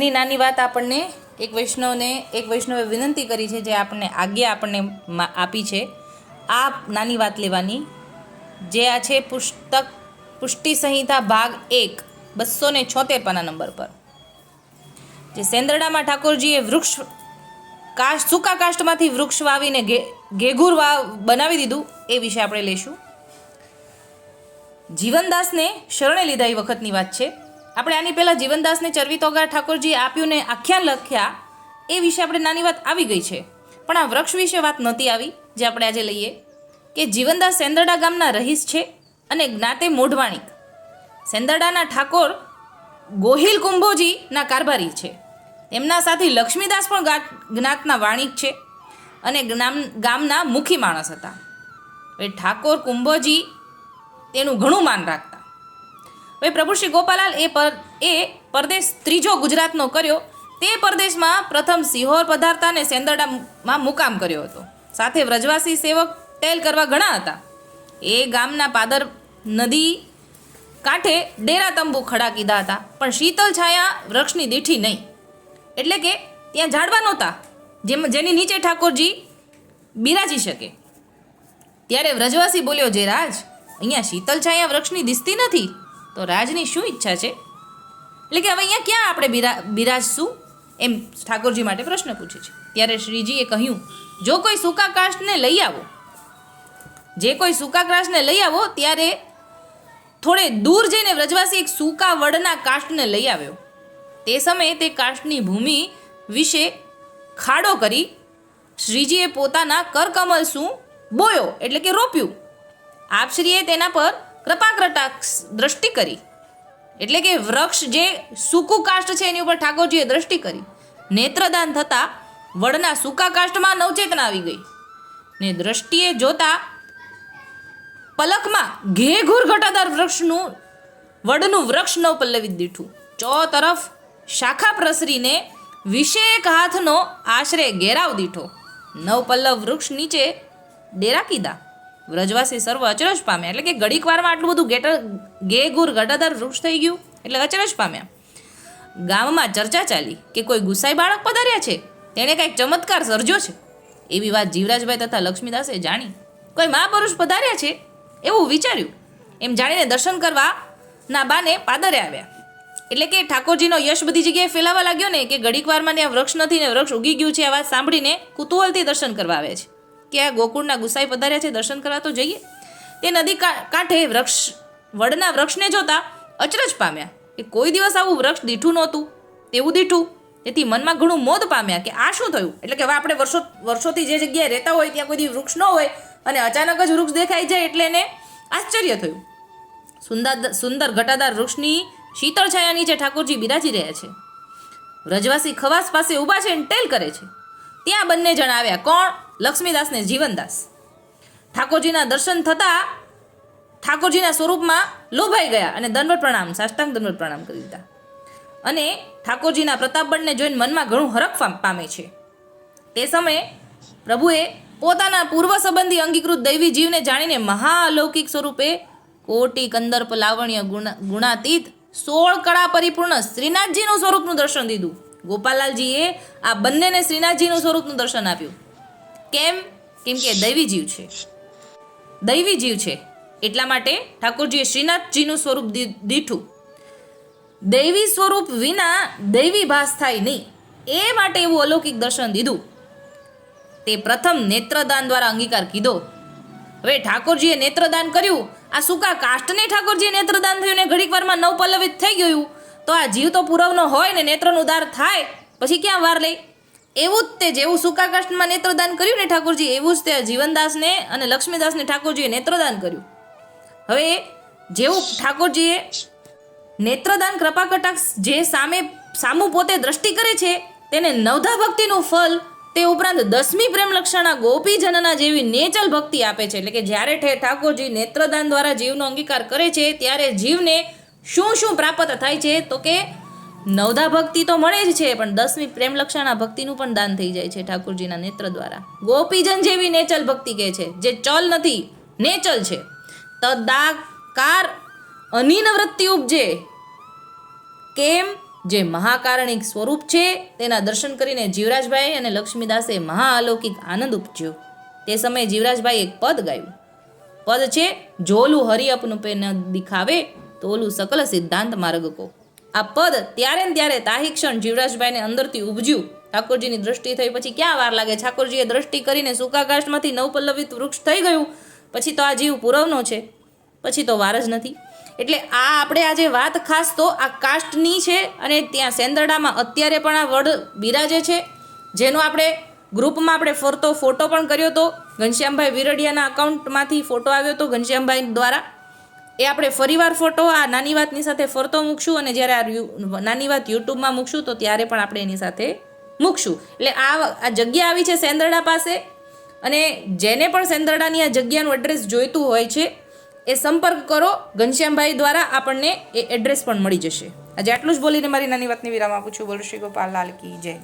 ની નાની વાત આપણને એક વૈષ્ણવને, એક વૈષ્ણવે વિનંતી કરી છે જે આપણને આજ્ઞા આપણને આપી છે. આ નાની વાત લેવાની. જે આ છે પુસ્તક, પુષ્ટિ સંહિતા ભાગ એક બસો ને છોતેર પાના નંબર પર. જે સેન્દ્રડામાં ઠાકોરજીએ વૃક્ષ કાશ, સૂકા કાષ્ટમાંથી વૃક્ષ વાવીને ઘેઘૂર વાવ બનાવી દીધું, એ વિશે આપણે લઈશું જીવનદાસને શરણે લીધા એ વખતની વાત છે. આપણે આની પહેલાં જીવનદાસને ચરવીતોગા ઠાકોરજીએ ઠાકોરજી આપ્યું ને આખ્યાન લખ્યા, એ વિશે આપણે નાની વાત આવી ગઈ છે. પણ આ વૃક્ષ વિશે વાત નહોતી આવી, જે આપણે આજે લઈએ. કે જીવનદાસ સેંદરડા ગામના રહીશ છે અને જ્ઞાતે મોઢવાણીક. સેંદરડાના ઠાકોર ગોહિલ કુંભોજીના કારભારી છે. એમના સાથી લક્ષ્મીદાસ પણ જ્ઞાતના વાણિક છે અને ગામના મુખી માણસ હતા. એ ઠાકોર કુંભોજી તેનું ઘણું માન રાખતા હવે પ્રભુ શ્રી ગોપાલાલ એ પર એ પરદેશ ત્રીજો ગુજરાતનો કર્યો. તે પરદેશમાં પ્રથમ સિહોર પધારતા અને સેંદરડામાં મુકામ કર્યો હતો. સાથે વ્રજવાસી સેવક ટેલ કરવા ઘણા હતા. એ ગામના પાદર નદી કાંઠે ડેરા તંબુ ખડા કીધા હતા. પણ શીતલ છાયા વૃક્ષની દીઠી નહીં. એટલે કે ત્યાં ઝાડવા નહોતા. જેમ જેની નીચે ઠાકોરજી બિરાજી શકે. ત્યારે વ્રજવાસી બોલ્યો, જે રાજ, અહીંયા શીતલ છાયા વૃક્ષની દિસતી નથી? તો રાજની શું ઈચ્છા છે? એટલે કે હવે અહીંયા ક્યાં આપણે બિરા, બિરાજશું? એમ ઠાકોરજી માટે પ્રશ્ન પૂછે છે. ત્યારે શ્રીજીએ કહ્યું, જો કોઈ સૂકા કાષ્ટને લઈ આવો, જે કોઈ સૂકા કાષ્ટને લઈ આવો, ત્યારે થોડે દૂર જઈને વ્રજવાસી એક સૂકા વડના કાષ્ટને લઈ આવ્યો. તે સમયે તે કાષ્ટની ભૂમિ વિશે ખાડો કરી શ્રીજીએ પોતાના કરકમલ શું? બોયો, એટલે કે રોપ્યું. આપશ્રીએ તેના પર કૃપાકટાક્ષ દ્રષ્ટિ કરી. એટલે કે વૃક્ષ જે સૂકું કાષ્ટ છે એની ઉપર ઠાકોરજીએ દ્રષ્ટિ કરી. નેત્રદાન થતાં વડના સૂકા કાષ્ટમાં નવચેતના આવી ગઈ. ને દ્રષ્ટિએ જોતા પલકમાં ઘેઘુર ઘટાદાર વૃક્ષનું, વડનું વૃક્ષ નવ પલ્લવિત દીઠું. ચો તરફ શાખા પ્રસરીને વિશેક હાથનો આશરે ઘેરાવ દીઠો. નવ પલ્લવ વૃક્ષ નીચે ડેરા કીધા. વ્રજવાસી સર્વ અચરજ પામ્યા. એટલે કે ઘડીક વારમાં આટલું બધું ગેટર ગે ગુર ઘટાદાર વૃક્ષ થઈ ગયું. એટલે અચરજ પામ્યા. ગામમાં ચર્ચા ચાલી કે કોઈ ગુસાઈ બાળક પધાર્યા છે? તેણે કંઈક ચમત્કાર સર્જ્યો છે? એવી વાત જીવરાજભાઈ તથા લક્ષ્મીદાસે જાણી. કોઈ મહાપુરુષ પધાર્યા છે? એવું વિચાર્યું. એમ જાણીને દર્શન કરવા ના બાને પાદરે આવ્યા. એટલે કે ઠાકોરજીનો યશ બધી જગ્યાએ ફેલાવા લાગ્યો ને કે ઘડીક વારમાં ત્યાં વૃક્ષ નથી ને વૃક્ષ ઉગી ગયું છે આ વાત સાંભળીને કુતૂહલથી દર્શન કરવા આવે છે. કે આ ગોકુળના ગુસાઈ પધાર્યા છે, દર્શન કરવા તો જઈએ. તે નદી કાંઠે વૃક્ષ, વડના વૃક્ષને જોતા અચરજ પામ્યા કે કોઈ દિવસ આવું વૃક્ષ દીઠું નહોતું. તેવું દીઠું. તેથી મનમાં ઘણું મોદ પામ્યા કે આ શું થયું? એટલે કે હવે આપણે વર્ષો, વર્ષોથી જે જગ્યાએ રહેતા હોય, ત્યાં કોઈ વૃક્ષ ન હોય અને અચાનક જ વૃક્ષ દેખાઈ જાય એટલે એને આશ્ચર્ય થયું. સુંદર સુંદર ઘટાદાર વૃક્ષની શીતળ છાયા નીચે ઠાકોરજી બિરાજી રહ્યા છે. વ્રજવાસી ખવાસ પાસે ઊભા છે અને ટેલ કરે છે. ત્યાં બંને જણાવ્યા કોણ? લક્ષ્મીદાસ ને જીવનદાસ. ઠાકોરજીના દર્શન થતાં ઠાકોરજીના સ્વરૂપમાં લોભાઈ ગયા અને દંડવત પ્રણામ, સાષ્ટાંગ દંડવત પ્રણામ કરી દીધા. અને ઠાકોરજીના પ્રતાપબળને જોઈને મનમાં ઘણું હરખ પામે છે. તે સમયે પ્રભુએ પોતાના પૂર્વ સંબંધી અંગીકૃત દૈવી જીવને જાણીને મહાઅલૌકિક સ્વરૂપે કોટી કંદર્પ લાવણ્ય ગુણ- ગુણાતીત સોળ કળા પરિપૂર્ણ શ્રીનાથજીનું સ્વરૂપનું દર્શન દીધું. ગોપાલાલજીએ આ બંનેને શ્રીનાથજીનું સ્વરૂપનું દર્શન આપ્યું. કેમ? કેમ કે દૈવી જીવ છે. દૈવી જીવ છે. એટલા માટે ઠાકોરજીએ શ્રીનાથજીનું સ્વરૂપ દીઠું. દૈવી સ્વરૂપ વિના દૈવી ભાસ થાય નહીં. એ માટે એવું અલૌકિક દર્શન દીધું. તે પ્રથમ નેત્રદાન દ્વારા અંગીકાર કીધો. હવે ઠાકોરજીએ નેત્રદાન કર્યું. આ સુકા કાષ્ટને ઠાકોરજીએ નેત્રદાન થયું ને ઘડીક વારમાં નવપલ્લવિત થઈ ગયું. તો આ જીવ તો પૂરવનો હોય ને નેત્રનું ઉદાર થાય. પછી ક્યાં વાર લઈ? એવું જ તે જેવું સૂકા કાષ્ટમાં નેત્રદાન કર્યું ને ઠાકોરજી, એવું જ તે જીવનદાસને અને લક્ષ્મીદાસને ઠાકોરજીએ નેત્રદાન કર્યું. હવે જેવું ઠાકોરજીએ નેત્રદાન કૃપા કટાક્ષ જે સામે, સામું પોતે દ્રષ્ટિ કરે છે, તેને નવધા ભક્તિનું ફલ તે ઉપરાંત દસમી પ્રેમલક્ષણા ગોપીજનના જેવી નેચલ ભક્તિ આપે છે. એટલે કે જ્યારે ઠે ઠાકોરજી નેત્રદાન દ્વારા જીવનો અંગીકાર કરે છે, ત્યારે જીવને શું શું પ્રાપ્ત થાય છે, તો કે નવધા ભક્તિ તો મળે જ છે, પણ દસમી પ્રેમલક્ષણા ભક્તિનું પણ દાન થઈ જાય છે ઠાકુરજીના નેત્ર દ્વારા. ગોપીજન જેવી નેચલ ભક્તિ કહે છે, જે ચલ નથી, નેચલ છે. તદાકાર અનિન વૃત્તિ ઉપજે. કેમ? જે મહાકારણિક સ્વરૂપ છે, તેના દર્શન કરીને જીવરાજભાઈ અને લક્ષ્મીદાસે મહાઅલૌકિક આનંદ ઉપજ્યો. તે સમયે જીવરાજભાઈ એક પદ ગાયું. પદ છે, જોલું હરિઅપનું પેન દિખાવે, તોલું સકલ સિદ્ધાંત માર્ગ કો. આ પદ ત્યારે ને ત્યારે તાહી ક્ષણ જીવરાજભાઈને અંદરથી ઉપજ્યું. ઠાકોરજીની દ્રષ્ટિ થઈ પછી ક્યાં વાર લાગે? ઠાકોરજીએ દ્રષ્ટિ કરીને સૂકાકાશમાંથી નવપલ્લવિત વૃક્ષ થઈ ગયું. પછી તો આ જીવ પુરવનો છે. પછી તો વાર જ નથી. એટલે આ આપણે આજે વાત ખાસ તો આ કાસ્ટની છે અને ત્યાં સેંદરડામાં અત્યારે પણ આ વડ બિરાજે છે. જેનો આપણે ગ્રુપમાં આપણે ફરતો ફોટો પણ કર્યો હતો ઘનશ્યામભાઈ વિરડિયાના અકાઉન્ટમાંથી ફોટો આવ્યો હતો ઘનશ્યામભાઈ દ્વારા. એ આપણે ફરીવાર ફોટો, આ નાની વાતની સાથે ફરતો મૂકશું અને જ્યારે આ નાની વાત યુટ્યુબમાં મૂકશું તો ત્યારે પણ આપણે એની સાથે મૂકશું. એટલે આ આ જગ્યા આવી છે સેંદરડા પાસે અને જેને પણ સેંદરડાની આ જગ્યાનું એડ્રેસ જોઈતું હોય છે, એ સંપર્ક કરો. ઘનશ્યામભાઈ દ્વારા આપણને એ એડ્રેસ પણ મળી જશે. આજે આટલું જ બોલીને મારી નાની વાતની વિરામ આપું છું. બોલ શ્રી ગોપાલ લાલ કી જય.